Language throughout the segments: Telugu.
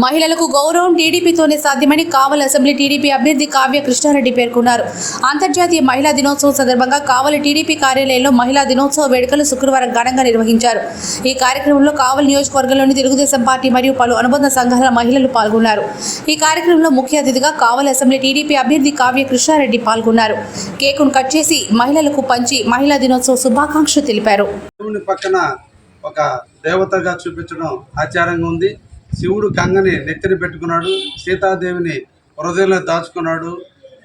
మహిళలకు గౌరవం టీడీపీతోనే సాధ్యమని కావలి అసెంబ్లీ టీడీపీ అభ్యర్థి కావ్య కృష్ణారెడ్డి పేర్కొన్నారు. అంతర్జాతీయ మహిళా దినోత్సవం సందర్భంగా కావలి టీడీపీ కార్యాలయంలో మహిళా దినోత్సవ వేడుకలు శుక్రవారం ఘనంగా నిర్వహించారు. ఈ కార్యక్రమంలో కావలి నియోజకవర్గంలోని తెలుగుదేశం పార్టీ మరియు పలు అనుబంధ సంఘాల మహిళలు పాల్గొన్నారు. ఈ కార్యక్రమంలో ముఖ్య అతిథిగా కావలి అసెంబ్లీ టీడీపీ అభ్యర్థి కావ్య కృష్ణారెడ్డి పాల్గొన్నారు. కేకును కట్ చేసి మహిళలకు పంచి మహిళా దినోత్సవ శుభాకాంక్షలు తెలిపారు. పక్కన ఒక దేవతగా చూపించడం ఆచారంగా ఉంది. శివుడు గంగని నెత్తిన పెట్టుకున్నాడు. సీతాదేవిని హృదయంలో దాచుకున్నాడు.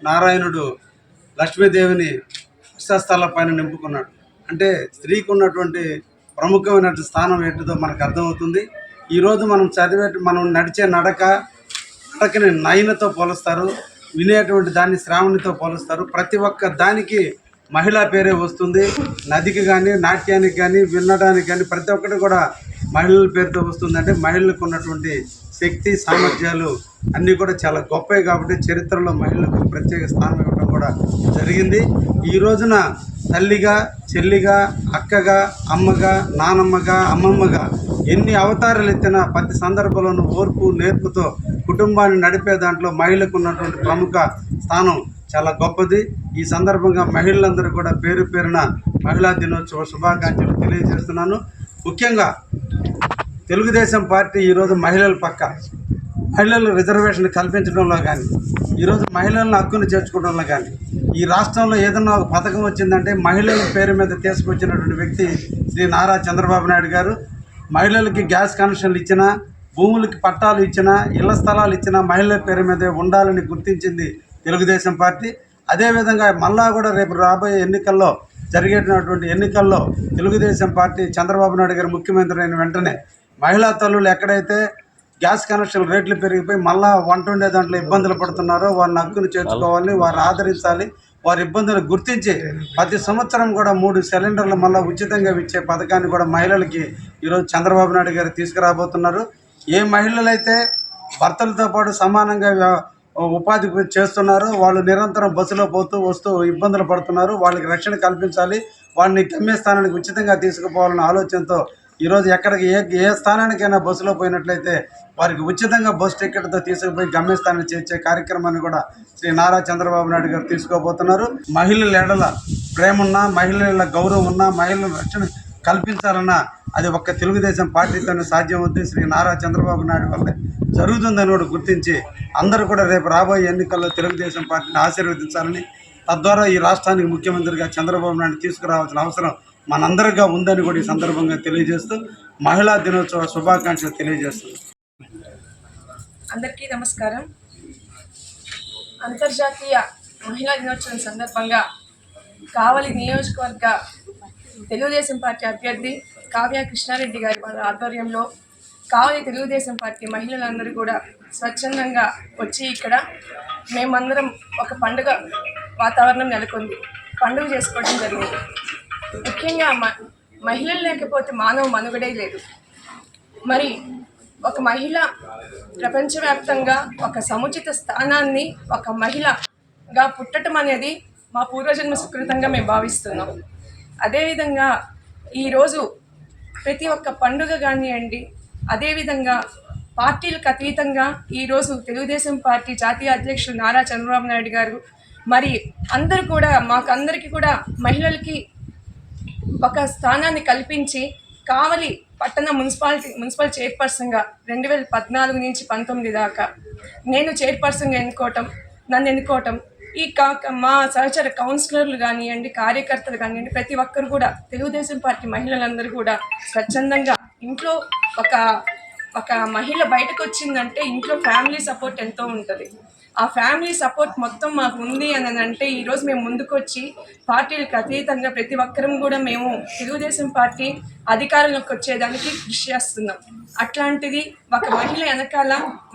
నారాయణుడు లక్ష్మీదేవిని అష్టస్థల పైన నింపుకున్నాడు. అంటే స్త్రీకి ఉన్నటువంటి ప్రముఖమైన స్థానం ఏంటిదో మనకు అర్థమవుతుంది. ఈరోజు మనం చదివే మనం నడిచే నడక నడకని నయనతో పోలుస్తారు. వినేటువంటి దాన్ని శ్రావణితో పోలుస్తారు. ప్రతి ఒక్క దానికి మహిళా పేరే వస్తుంది. నదికి కానీ నాట్యానికి కానీ వినడానికి కానీ ప్రతి ఒక్కటి కూడా మహిళల పేరుతో వస్తుందంటే మహిళలకు ఉన్నటువంటి శక్తి సామర్థ్యాలు అన్నీ కూడా చాలా గొప్పవి కాబట్టి చరిత్రలో మహిళలకు ప్రత్యేక స్థానం ఇవ్వడం కూడా జరిగింది. ఈ రోజున తల్లిగా చెల్లిగా అక్కగా అమ్మగా నానమ్మగా అమ్మమ్మగా ఎన్ని అవతారాలు ఎత్తినా ప్రతి సందర్భంలోనూ ఓర్పు నేర్పుతో కుటుంబాన్ని నడిపే దాంట్లో మహిళకు ఉన్నటువంటి ప్రముఖ స్థానం చాలా గొప్పది. ఈ సందర్భంగా మహిళలందరూ కూడా పేరు పేరున మహిళా దినోత్సవ శుభాకాంక్షలు తెలియజేస్తున్నాను. ముఖ్యంగా తెలుగుదేశం పార్టీ ఈరోజు మహిళల పక్క. మహిళలు రిజర్వేషన్ కల్పించడంలో కానీ ఈరోజు మహిళలను హక్కును చేర్చుకోవడంలో కానీ ఈ రాష్ట్రంలో ఏదన్నా ఒక పథకం వచ్చిందంటే మహిళల పేరు మీద తీసుకొచ్చినటువంటి వ్యక్తి శ్రీ నారా చంద్రబాబు నాయుడు గారు మహిళలకి గ్యాస్ కనెక్షన్లు ఇచ్చినా భూములకి పట్టాలు ఇచ్చినా ఇళ్ళ స్థలాలు ఇచ్చినా మహిళల పేరు మీదే ఉండాలని గుర్తించింది తెలుగుదేశం పార్టీ. అదేవిధంగా మళ్ళా కూడా రేపు రాబోయే ఎన్నికల్లో జరిగేటటువంటి ఎన్నికల్లో తెలుగుదేశం పార్టీ చంద్రబాబు నాయుడు గారు ముఖ్యమంత్రి అయిన వెంటనే మహిళా తల్లులు ఎక్కడైతే గ్యాస్ కనెక్షన్ రేట్లు పెరిగిపోయి మళ్ళా వంట ఉండే దాంట్లో ఇబ్బందులు పడుతున్నారో వారిని హక్కును చేర్చుకోవాలి వారిని ఆదరించాలి వారి ఇబ్బందులు గుర్తించి ప్రతి సంవత్సరం కూడా మూడు సిలిండర్లు మళ్ళీ ఉచితంగా ఇచ్చే పథకాన్ని కూడా మహిళలకి ఈరోజు చంద్రబాబు నాయుడు గారు తీసుకురాబోతున్నారు. ఏ మహిళలైతే భర్తలతో పాటు సమానంగా ఉపాధి చేస్తున్నారు వాళ్ళు నిరంతరం బస్సులో పోతూ వస్తూ ఇబ్బందులు పడుతున్నారు. వాళ్ళకి రక్షణ కల్పించాలి వాళ్ళని గమ్యస్థానానికి ఉచితంగా తీసుకుపోవాలన్న ఆలోచనతో ఈరోజు ఎక్కడికి ఏ ఏ స్థానానికైనా బస్సులో పోయినట్లయితే వారికి ఉచితంగా బస్ టికెట్తో తీసుకుపోయి గమ్యస్థానాన్ని చేర్చే కార్యక్రమాన్ని కూడా శ్రీ నారా చంద్రబాబు నాయుడు గారు తీసుకోబోతున్నారు. మహిళల ఎడల ప్రేమ ఉన్నా మహిళల గౌరవం ఉన్నా మహిళల రక్షణ కల్పించాలన్నా అది ఒక్క తెలుగుదేశం పార్టీతోనే సాధ్యం అవుతుంది శ్రీ నారా చంద్రబాబు నాయుడు వల్లే జరుగుతుందని కూడా గుర్తించి అందరూ కూడా రేపు రాబోయే ఎన్నికల్లో తెలుగుదేశం పార్టీని ఆశీర్వదించాలని తద్వారా ఈ రాష్ట్రానికి ముఖ్యమంత్రిగా చంద్రబాబు నాయుడు తీసుకురావాల్సిన అవసరం మనందరిగా ఉందని కూడా ఈ సందర్భంగా తెలియజేస్తూ మహిళా దినోత్సవ శుభాకాంక్షలు తెలియజేస్తున్నాను అందరికీ నమస్కారం. అంతర్జాతీయ మహిళా దినోత్సవం సందర్భంగా కావలి నియోజకవర్గ తెలుగుదేశం పార్టీ అభ్యర్థి కావ్య కృష్ణారెడ్డి గారి ఆధ్వర్యంలో కావలి తెలుగుదేశం పార్టీ మహిళలందరూ కూడా స్వచ్ఛందంగా వచ్చి ఇక్కడ మేమందరం ఒక పండుగ వాతావరణం నెలకొంది. పండుగ చేసుకోవడం జరిగింది. ముఖ్యంగా మ మహిళలు లేకపోతే మానవ మనుగడే లేదు. మరి ఒక మహిళ ప్రపంచవ్యాప్తంగా ఒక సముచిత స్థానాన్ని ఒక మహిళగా పుట్టడం అనేది మా పూర్వజన్మ సుకృతంగా మేము భావిస్తున్నాం. అదేవిధంగా ఈరోజు ప్రతి ఒక్క పండుగ కానివ్వండి అదేవిధంగా పార్టీలకు అతీతంగా ఈరోజు తెలుగుదేశం పార్టీ జాతీయ అధ్యక్షుడు నారా చంద్రబాబు నాయుడు గారు మరి అందరూ కూడా మాకు అందరికీ కూడా మహిళలకి ఒక స్థానాన్ని కల్పించి కావలి పట్టణ మున్సిపాలిటీ మున్సిపల్ చైర్పర్సన్గా రెండు వేల పద్నాలుగు నుంచి పంతొమ్మిది దాకా నేను చైర్పర్సన్గా ఎన్నుకోవటం నన్ను ఎన్నుకోవటం ఈ కాక మా సహచర కౌన్సిలర్లు కానివ్వండి కార్యకర్తలు కానివ్వండి ప్రతి ఒక్కరు కూడా తెలుగుదేశం పార్టీ మహిళలందరూ కూడా స్వచ్ఛందంగా ఇంట్లో ఒక ఒక మహిళ బయటకు వచ్చిందంటే ఇంట్లో ఫ్యామిలీ సపోర్ట్ ఎంతో ఉంటుంది. ఆ ఫ్యామిలీ సపోర్ట్ మొత్తం మాకు ఉంది అని అంటే ఈరోజు మేము ముందుకొచ్చి పార్టీలకు అతీతంగా ప్రతి ఒక్కరం కూడా మేము తెలుగుదేశం పార్టీ అధికారంలోకి వచ్చేదానికి కృషి చేస్తున్నాం. అట్లాంటిది ఒక మహిళ వెనకాల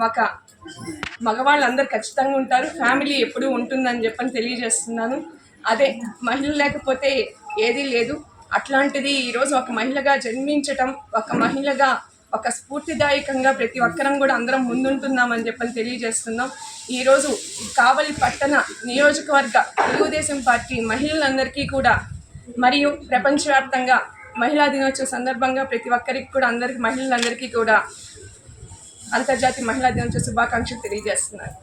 ఒక మగవాళ్ళందరూ ఖచ్చితంగా ఉంటారు. ఫ్యామిలీ ఎప్పుడూ ఉంటుందని చెప్పని తెలియజేస్తున్నాను. అదే మహిళ లేకపోతే ఏదీ లేదు. అట్లాంటిది ఈరోజు ఒక మహిళగా జన్మించటం ఒక మహిళగా ఒక స్ఫూర్తిదాయకంగా ప్రతి ఒక్కరం కూడా అందరం ముందుంటున్నామని చెప్పని తెలియజేస్తున్నాం. ఈరోజు కావలి పట్టణ నియోజకవర్గ తెలుగుదేశం పార్టీ మహిళలందరికీ కూడా మరియు ప్రపంచవ్యాప్తంగా మహిళా దినోత్సవ సందర్భంగా ప్రతి ఒక్కరికి కూడా అందరికి మహిళలందరికీ కూడా అంతర్జాతీయ మహిళా దినోత్సవ శుభాకాంక్షలు తెలియజేస్తున్నారు